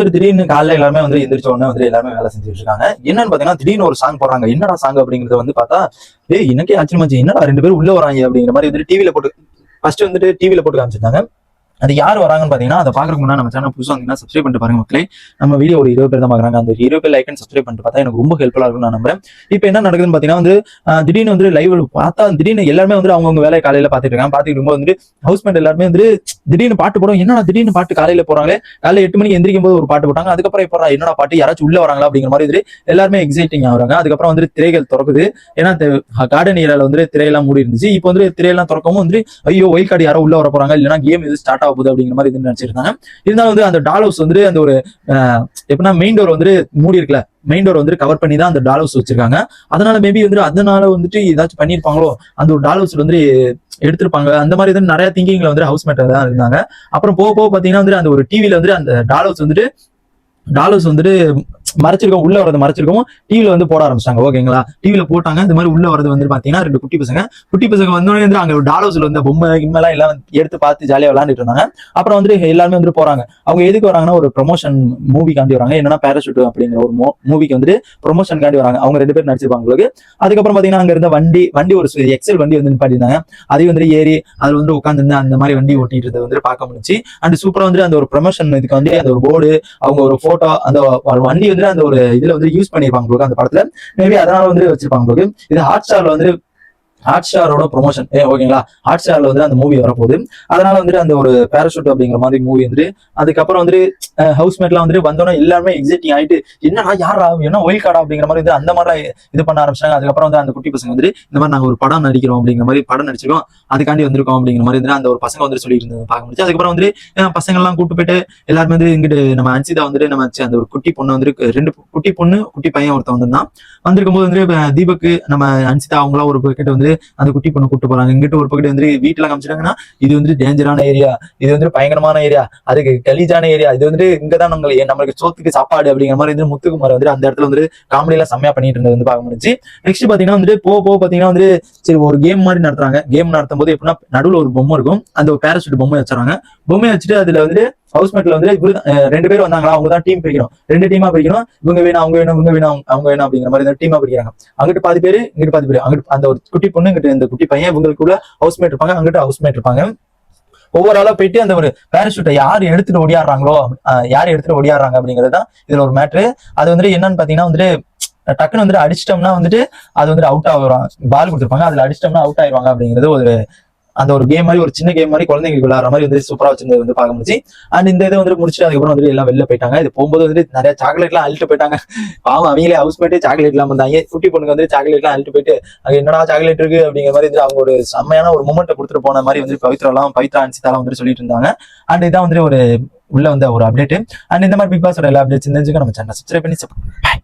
வந்து திடீர்னு காலைல எல்லாமே வந்து எந்திரிச்ச உடனே வந்து எல்லாமே வேலை செஞ்சுட்டு இருக்காங்க. என்னன்னு பாத்தீங்கன்னா திடீர்னு ஒரு சாங் போடுறாங்க. என்னடா சாங் அப்படிங்கறத வந்து பார்த்தா ஏ எனக்கே ஆச்சரியமாச்சு என்னடா ரெண்டு பேரும் உள்ள வராங்க அப்படிங்கிற மாதிரி வந்துட்டு டிவில போட்டு ஃபர்ஸ்ட் வந்துட்டு டிவில போட்டு காமிச்சிருந்தாங்க. அது யார் வராங்கன்னு பாத்தீங்கன்னா அதை பார்க்குறக்கு முன்னாடி நம்ம சேனல் புதுசாக வந்தீங்கன்னா சப்ஸ்கிரைப் பண்ணிட்டு பாருங்க மக்களே. நம்ம வீடியோ ஒரு இருபது பேர் தான் பாக்குறாங்க அந்த இருபது பேர் லைக் சப்ஸ்கிரைப் பண்ணிட்டு பார்த்தா எனக்கு ரொம்ப ஹெல்ப்ஃபுல்லா இருக்கும் நான் நம்புறேன். இப்போ என்ன நடக்குதுன்னு பாத்தீங்கன்னா வந்து திடீர்னு வந்து லைவ் பார்த்தா திடீர்னு எல்லாருமே வந்து அவங்கவுங்க வேலை காலையில பாத்துட்டு இருக்காங்க. பாத்துட்டு இருக்கும்போது வந்து ஹவுஸ்மேட் எல்லாருமே வந்து திடீர்னு பாட்டு போடும் என்னடா திடீர்னு பாட்டு காலையில போறாங்களே காலையில எட்டு மணிக்கு எந்திரிக்கும் போது ஒரு பாட்டு போட்டாங்க. அதுக்கப்புறம் இப்போ என்னடா பாட்டு? யாராச்சும் உள்ள வராங்களா? அப்படிங்கிற மாதிரி வந்து எல்லாருமே எக்ஸைட்டிங் ஆகுறாங்க அதுக்கப்புறம் வந்து திரைகள் திறக்குது. ஏன்னா கார்டன் ஏரியாவில் வந்து திரையெல்லாம் மூடி இருந்துச்சு இப்போ வந்து திரையெல்லாம் திறக்கவும் வந்து ஐயோ ஒயில் கார்டு யாரோ உள்ள வர போகிறாங்க இல்லைன்னா கேம் இது ஸ்டார்ட் ஆக போகுது அப்படிங்கிற மாதிரி இது நினைச்சிருந்தாங்க. இருந்தாலும் வந்து அந்த டால் ஹவுஸ் வந்து அந்த ஒரு எப்படின்னா மெயின் டோர் வந்து மூடி இருக்குல்ல மெயின் டோர் வந்து கவர் பண்ணி தான் அந்த டால் ஹவுஸ் வச்சிருக்காங்க. அதனால மேபி வந்து அதனால வந்துட்டு ஏதாச்சும் பண்ணியிருப்பாங்களோ அந்த ஒரு டால் வந்து எடுத்திருப்பாங்க. அந்த மாதிரி வந்து நிறைய திங்கிங்ல வந்து ஹவுஸ் மேட்டர் தான் இருந்தாங்க. அப்புறம் போக போக பாத்தீங்கன்னா வந்து அந்த ஒரு டிவில வந்து அந்த டால் ஹவுஸ் வந்துட்டு டாலோஸ் வந்துட்டு மறைச்சிருக்கோம் உள்ள வரது மறைச்சிருக்கோம் டிவியில வந்து போட ஆரம்பிச்சாங்க ஓகேங்களா டிவியில போட்டாங்க இந்த மாதிரி உள்ள வரது வந்து பாத்தீங்கன்னா ரெண்டு குட்டி பசங்க. குட்டி பசங்க வந்தோடனே வந்து அங்க டாலோஸ்ல வந்து பொம்மை கிம்மெல்லாம் எல்லாம் எடுத்து பார்த்து ஜாலியா விளையாண்டுட்டு இருந்தாங்க. அப்புறம் வந்து எல்லாருமே வந்து போறாங்க. அவங்க எதுக்கு வராங்கன்னா ஒரு ப்ரொமோஷன் மூவிக்காண்டி வராங்க. என்னன்னா பேராஷூட் அப்படிங்கிற ஒரு மூவிக்கு வந்துட்டு ப்ரொமோஷனுக்காண்டி வராங்க. அவங்க ரெண்டு பேரும் நடிச்சிருப்பாங்க உங்களுக்கு. அதுக்கப்புறம் பாத்தீங்கன்னா அங்க இருந்த வண்டி வண்டி ஒரு எக்ஸல் வண்டி வந்து நிப்பாட்டிருந்தாங்க அதையும் வந்து ஏறி அதுல வந்து உட்காந்துருந்து அந்த மாதிரி வண்டி ஓட்டிட்டு இருந்தது வந்து பார்க்க முடிச்சு அண்ட் சூப்பரா வந்து அந்த ஒரு ப்ரொமோஷன் இதுக்கு வந்து அந்த ஒரு போர்டு அவங்க ஒரு போட்டோ அந்த வண்டி வந்து அந்த ஒரு இதுல வந்து யூஸ் பண்ணிருப்பாங்க அந்த படத்துல. மேபி அதனால வந்து வச்சிருப்பாங்க இது ஹாட் ஸ்டார்ல வந்து ஹாட் ஸ்டாரோட ப்ரொமோஷன் ஏ ஓகேங்களா ஹாட் ஸ்டார்ல வந்து அந்த மூவி வரப்போகுது. அதனால வந்துட்டு அந்த ஒரு பேராஷூட் அப்படிங்கிற மாதிரி மூவி வந்துட்டு அதுக்கப்புறம் வந்துட்டு ஹவுஸ் மேட்லாம் வந்துட்டு வந்தோன்னே எல்லாருமே எக்ஸைட்டிங் ஆயிட்டு என்னடா யாரா என்ன ஒயில் கார்டா அப்படிங்கிற மாதிரி வந்து அந்த மாதிரி இது பண்ண ஆரம்பிச்சாங்க அதுக்கப்புறம் வந்து அந்த குட்டி பசங்க வந்துட்டு இந்த மாதிரி நாங்கள் ஒரு படம் நடிக்கிறோம் அப்படிங்கிற மாதிரி படம் நடிச்சிருக்கோம். அதுக்காண்டி வந்திருக்கோம் அப்படிங்கிற மாதிரி வந்து அந்த ஒரு பசங்க வந்து சொல்லிட்டு இருந்தது பார்க்க முடிச்சு அதுக்கப்புறம் வந்து பசங்கள்லாம் பசங்க எல்லாம் கூட்டு போயிட்டு எல்லாருமே வந்து இங்கிட்டு நம்ம அன்சிதா வந்துட்டு நம்ம அந்த ஒரு குட்டி பொண்ணு வந்து ரெண்டு குட்டி பொண்ணு குட்டி பையன் ஒருத்தன் வந்திருந்தான். வந்திருக்கும் போது வந்து தீபக்கு நம்ம அன்சிதா அவங்களாம் ஒரு கிட்ட வந்து அந்த குட்டி பொண்ணு கூட்டு போறாங்க. இங்கிட்ட ஒரு பக்கத்து வந்து வீட்டுல காமிச்சிட்டாங்கன்னா இது வந்து டேஞ்சரான ஏரியா இது வந்து பயங்கரமான ஏரியா அதுக்கு கலீஜான ஏரியா இது வந்து இங்கதான் நம்மளுக்கு நம்மளுக்கு சோத்துக்கு சாப்பாடு அப்படிங்கிற மாதிரி வந்து முத்துக்குமார் வந்து அந்த இடத்துல வந்து காமெடி எல்லாம் செம்மையா பண்ணிட்டு இருந்தது வந்து பார்க்க முடிஞ்சு நெக்ஸ்ட் பாத்தீங்கன்னா வந்து போக போக பாத்தீங்கன்னா வந்து சரி ஒரு கேம் மாதிரி நடத்துறாங்க. கேம் நடத்தும் போது எப்படின்னா நடுவுல ஒரு பொம்மை இருக்கும். அந்த ஒரு பேராசூட் பொம்மை வச்சுறாங்க பொம்மையை வச்சுட்டு அதுல வந்து ஹவுஸ் மேட்ல வந்து இவரு ரெண்டு பேர் வந்தாங்களா? அவங்க தான் டீம் பிரிக்கணும். ரெண்டு டீமா பிரிக்கணும். இவங்க வேணும் அவங்க வேணும் இவங்க வேணும் அவங்க- வேணும் அப்படிங்கிற மாதிரி டீமா பிரிக்கிறாங்க. அங்கிட்டு பாதி பேரு இங்கிட்டு பாதி பேரு. அங்கிட்டு அந்த ஒரு குட்டி பொண்ணு இங்கிட்டு இந்த குட்டி பையன் இவங்களுக்குள்ள ஹவுஸ் மேட் இருப்பாங்க. அங்கிட்டு ஹவுஸ் மேட் இருப்பாங்க. ஒவ்வொரு ஆளா போயிட்டு அந்த ஒரு பேராஷூட்டை யார் எடுத்துட்டு ஓடியாடுறாங்களோ யார் எடுத்துட்டு ஓடியாடுறாங்க அப்படிங்கிறது தான் இதுல ஒரு மேட்ரு அது வந்துட்டு என்னன்னு பாத்தீங்கன்னா வந்துட்டு டக்குன்னு வந்துட்டு அடிச்சிட்டோம்னா வந்துட்டு அது வந்துட்டு அவுட் ஆகுறாங்க பால் கொடுத்துருப்பாங்க. அதுல அடிச்சிட்டோம்னா அவுட் ஆயிருவாங்க அப்படிங்கிறது ஒரு அந்த ஒரு கேம் மாதிரி ஒரு சின்ன கேம் மாதிரி குழந்தைங்களுக்கு விளையாடுற மாதிரி வந்து சூப்பரா வச்சிருந்தது வந்து பார்க்க முடிச்சு அண்ட் இந்த இதை வந்து முடிச்சுட்டு அதுக்கப்புறம் வந்து எல்லாம் வெளில போயிட்டாங்க. இது போகும்போது வந்து நிறைய சாக்லேட் எல்லாம் அழிட்டு போயிட்டாங்க. பாவம் அவங்களே ஹவுஸ் மேட்டே சாக்லேட் எல்லாம் வந்தாங்க குட்டி பொண்ணுக்கு வந்து சாக்லேட் எல்லாம் அழிட்டு போயிட்டு அங்க என்னடா சாக்லேட் இருக்கு அப்படிங்கிற மாதிரி வந்து அவங்க ஒரு செம்மையான ஒரு மூமெண்ட்டை கொடுத்துட்டு போன மாதிரி வந்து பவித்ராலாம் பவித்ரா அன்சிதாலாம் வந்து சொல்லிட்டு இருந்தாங்க. அண்ட் இதான் வந்து ஒரு உள்ள வந்த ஒரு அப்டேட் அண்ட் இந்த மாதிரி பிக் பாஸோட எல்லா அப்டேட்ஸ் தெரிஞ்சுக்க நம்ம சேனல் சப்ஸ்கிரைப் பண்ணி support-